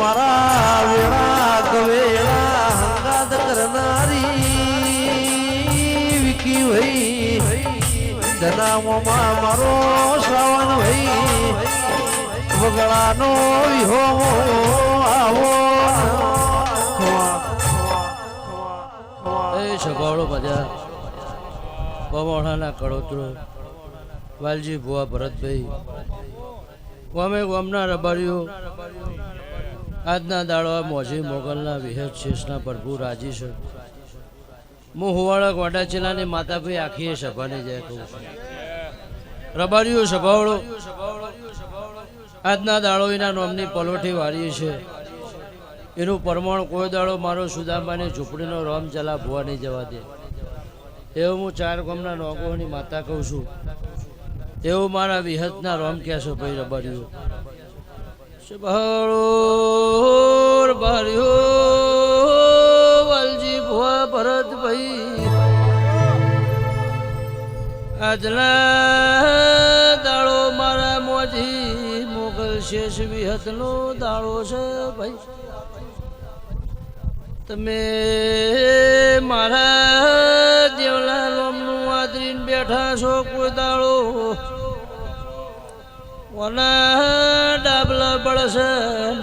મારા વેળા કવેળા હંગાત કરનારી વિકી ભાઈ ધનામોમાં મારો શ્રાવણ ભાઈ વગડાનો વિહો આવો. એ સભાળો બધા બમોણાના કડોતરો, વાલજી ભુવા ભરતભાઈ, ગમે ગમના રબારીઓ આજના દાડો મોજી મોગલના વિહત શેષના પ્રભુ રાજી છે. હું હુવાળા ગોડાચેલાની માતાભાઈ આખી સભાને જાય કહું છું. રબારીઓ સભાવળો, આજના દાડો એના નોમની પલોઠી વાળી છે. એનું પરમાણ કોઈ દાડો મારો સુદામાની ઝૂંપડીનો રોમ ચલા ભૂવા નહીં જવા દે. એવું હું ચાર ગામના નોગોની માતા કહું છું. એવું મારા વિહતના રોમ કહેશો ભાઈ રબારીઓ? સુભાળો રબારીઓ વાલજી ભુવા ભરતભાઈ આજના દાડો મારા મોજી, મોગલ શેષ વિહતનો દાડો છે ભાઈ. તમે મારા દેવલા લોમનું આદરીને બેઠા છો કોઈ દાડો. ઓના ડાબલા બળશે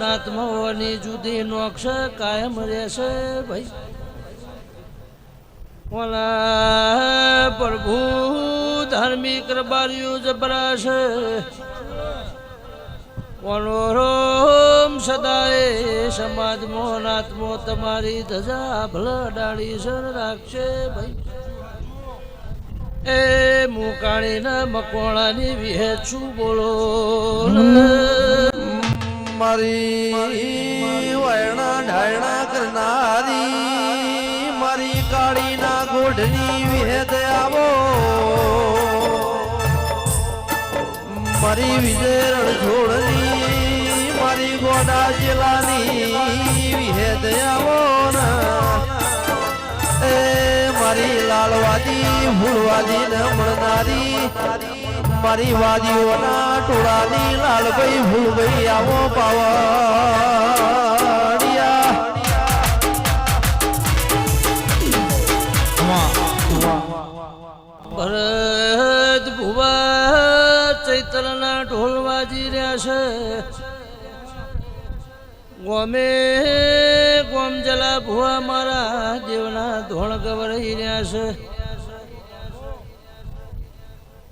નાતમાઓની જુદી નોખશે કાયમ રહેશે ભાઈ. ઓલા પ્રભુ ધાર્મિક રબારીઓ જબરાશે ઓનોરોમ સદાય સમાજમાં નાતમો તમારી ધજા ભલડાડી સર રાખશે ભાઈ. એ મુકાણીના મકોણાની વિહે છું બોલો. મારી વયણા ઢાયણા કરનારી, મારી કાળીના ગોઢની વિહેદ આવો. મારી વિજય રણછોડની, મારી ગોડા જિલ્લાની વિહેદ આવો મારી લાલવાદી ન મળનારી મારી વાદીઓના ટોળાની લાલભાઈ ભૂલભાઈ આવો પાવાડિયા. ભરત ભુવા ચૈતરના ઢોલ વાજી રહ્યા છે. ગોમે ગોમ જલા ભુવા મારા દેવના ધોણ ગવરાઈ રહ્યા છે.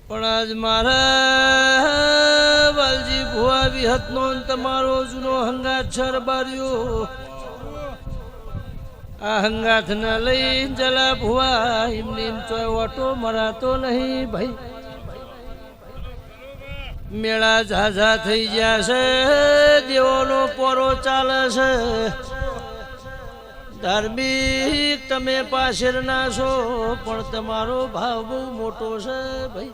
પણ આજ મારા વાલજી ભુવા વિહતનો તમારો જૂનો હંગાત છરબાર્યો આ હંગાથ લઈ જલા ભુવા એમની એમ ચોય ઓટો મરાતો નહીં ભાઈ. મેળા ઝાઝા થઈ ગયા છે, દેવોનો પોરો ચાલે છે. ધાર્મિક તમે પાછળના છો, પણ તમારો ભાવ બહુ મોટો છે ભાઈ.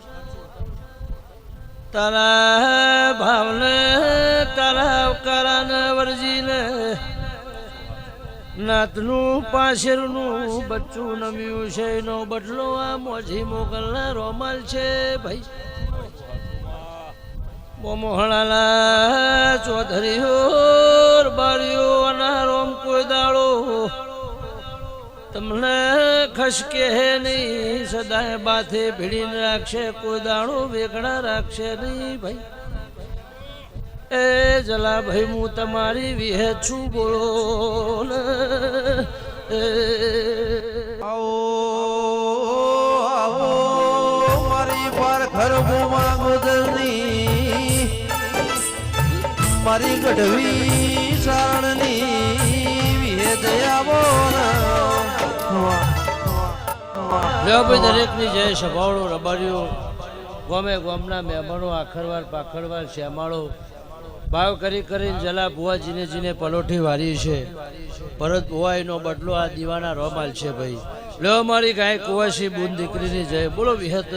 તારા ભાવને, તારા અવકારાને વરજીને નાતનું પાછળનું બચ્ચું નમ્યું છે, એનો બદલો આ મોજી મોગલના રોમાલ છે ભાઈ. મોમોહણાલા હોર બારીઓ અનારોમ કોઈ દાડો. તમને ખસકે નહીં, સદાય બાથે ભીડીને રાખશે, કોઈ દાડો વેગડા રાખશે નહીં ભાઈ. એ જલા ભાઈ હું તમારી વિહે છું બોલો ને. આવો આવો, મારી પર ખરબોમાં ગોદરની મારી ગઢવી સારણની વિહેદ આવો ભાઈ, દરેકની જય સભાળો રબારીઓ. ગમે ગોમના મહેમાનો, આખરવાર, પાખરવાર, શ્યામાળો. ભાવ કરી કરીને જલા બુવાજીને જીને પલોઠી વારી છે. પરત બુવાઈનો બદલો આ દીવાના રોમાલ છે ભાઈ. લો મારી ગાય કુવાસી બુન દીકરીની જય. બોલો વિહત.